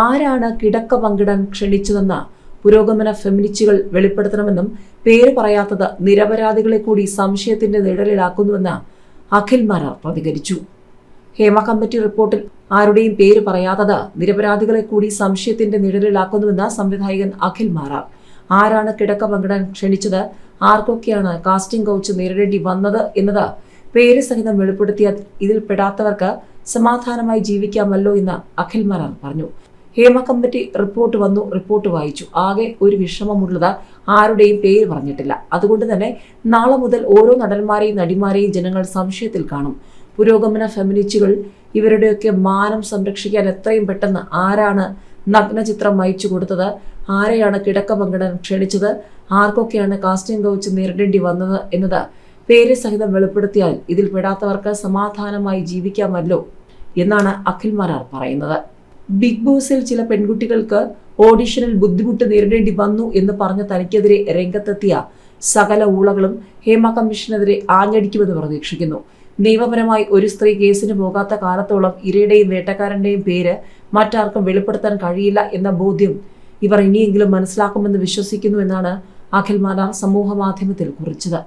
ആരാണ് കിടക്ക പങ്കിടാൻ ക്ഷണിച്ചതെന്ന് പുരോഗമന ഫെമിനിസ്റ്റുകൾ വെളിപ്പെടുത്തണമെന്നും പേര് പറയാത്തത് നിരപരാധികളെ കൂടി സംശയത്തിന്റെ നിഴലിലാക്കുന്നുവെന്ന് അഖിൽ മാരാർ പ്രതികരിച്ചു. ഹേമ കമ്മിറ്റി റിപ്പോർട്ടിൽ ആരുടെയും പേര് പറയാത്തത് നിരപരാധികളെ കൂടി സംശയത്തിന്റെ നിഴലിലാക്കുന്നുവെന്ന് സംവിധായകൻ അഖിൽ മാറാർ ആരാണ് കിടക്ക പങ്കിടാൻ ക്ഷണിച്ചത്? ആർക്കൊക്കെയാണ് കാസ്റ്റിംഗ് കൗച്ച് നേരിടേണ്ടി വന്നത് എന്നത് പേര് സഹിതം വെളിപ്പെടുത്തിയ ഇതിൽ പെടാത്തവർക്ക് സമാധാനമായി ജീവിക്കാമല്ലോ എന്ന് അഖിൽ മാറാർ പറഞ്ഞു. ഹേമ കമ്മിറ്റി റിപ്പോർട്ട് വന്നു റിപ്പോർട്ട് വായിച്ചു. ആകെ ഒരു വിഷമമുള്ളത് ആരുടെയും പേര് പറഞ്ഞിട്ടില്ല. അതുകൊണ്ട് തന്നെ നാളെ മുതൽ ഓരോ നടന്മാരെയും നടിമാരെയും ജനങ്ങൾ സംശയത്തിൽ കാണും. പുരോഗമന ഫെമിനിസ്റ്റുകൾ ഇവരുടെയൊക്കെ മാനം സംരക്ഷിക്കാൻ എത്രയും പെട്ടെന്ന് ആരാണ് നഗ്നചിത്രം അയച്ചു കൊടുത്തത്? ആരെയാണ് കിടക്ക പങ്കിടാൻ ക്ഷണിച്ചത്? ആർക്കൊക്കെയാണ് കാസ്റ്റിംഗ് കൗച്ച് നേരിടേണ്ടി വന്നത് എന്നത് പേര് സഹിതം വെളിപ്പെടുത്തിയാൽ ഇതിൽ പെടാത്തവർക്ക് സമാധാനമായി ജീവിക്കാമല്ലോ എന്നാണ് അഖിൽ മാരാർ പറയുന്നത്. ബിഗ് ബോസിൽ ചില പെൺകുട്ടികൾക്ക് ഓഡിഷനിൽ ബുദ്ധിമുട്ട് നേരിടേണ്ടി വന്നു എന്ന് പറഞ്ഞ തനിക്കെതിരെ രംഗത്തെത്തിയ സകല ഊളകളും ഹേമ കമ്മീഷനെതിരെ ആഞ്ഞടിക്കുമെന്ന് പ്രതീക്ഷിക്കുന്നു. നിയമപരമായി ഒരു സ്ത്രീ കേസിന് പോകാത്ത കാലത്തോളം ഇരയുടെയും വേട്ടക്കാരന്റെയും പേര് മറ്റാർക്കും വെളിപ്പെടുത്താൻ കഴിയില്ല എന്ന ബോധ്യം ഇവർ ഇനിയെങ്കിലും മനസ്സിലാക്കുമെന്ന് വിശ്വസിക്കുന്നു എന്നാണ് അഖിൽ മാലാർ സമൂഹ മാധ്യമത്തിൽ കുറിച്ചത്.